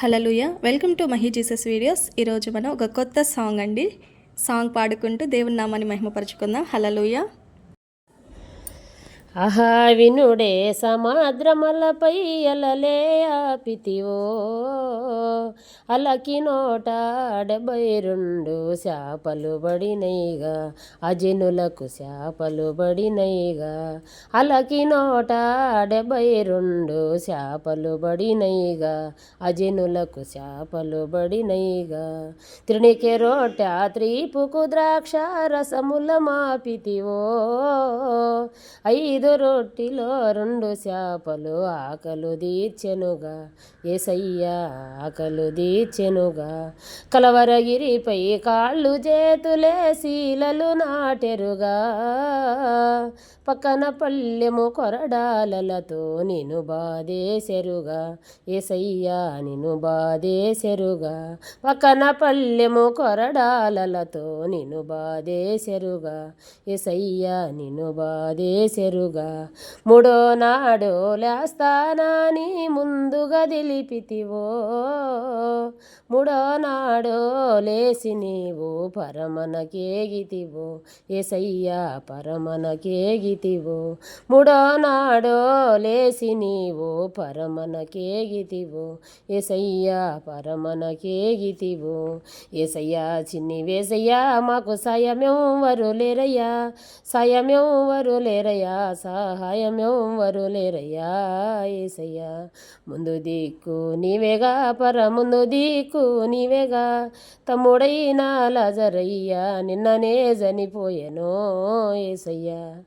Hallelujah welcome to Mahi Jesus videos. ఈరోజు మనం ఒక కొత్త సాంగ్ అండి. సాంగ్ పాడుకుంటూ దేవుని నామాన్ని మహిమపరచుకుందాం. హలలుయ ఆహా వినుడే సమాద్రమలపై అలలే ఆపితివో. అలకి నోట డెబ్బై రెండు శాపలు బడినైగా అజనులకు శాపలు బడినైగా అలకి నోట డెబ్బై రెండు శాపలు బడినైగా అజనులకు శాపలు బడినైగా త్రిణికి రోట త్రీపుకు ద్రాక్ష రసముల మాపితివో. ఐదు రొట్టిలో రెండు చేపలు ఆకలు తీర్చెనుగా. ఏసయ్యా ఆకలు తీర్చెనుగా. కలవరగిరిపై కాళ్ళు చేతులే శీలలు నాటెరుగా. పక్కన పల్లెము కొరడాలతో నిన్ను బాధేసెరుగా ఏసయ్యా నిన్ను బాధేసెరుగా పక్కన పల్లెము కొరడాలతో నిన్ను బాధేసెరుగా ఏసయ్యా నిన్ను బాధేసెరుగా మూడో నాడు లేస్తానని ముందుగా తెలిపితివో మూడో నాడో లేసి నీవు పరమనకేగితివో. ఏసయ్యా పరమనకేగితివో. మూడో నాడో లేసి నీవు పరమనకేగితివో. ఏసయ్యా పరమనకేగితివో. ఏసయ్యా చిన్ని వేసయ్యా మాకు సాయమెవ్వరు లేరయ్యా. సాయమెవ్వరు లేరయ్యా సహాయమెవ్వరు లేరయ్యా. ఏసయ్యా ముందు దిక్కు నీవేగా పర ముందు దిక్కు నీవేగా? తమ్ముడైన లజరయ్యా నిన్ననే చనిపోయాను ఏసయ్యా.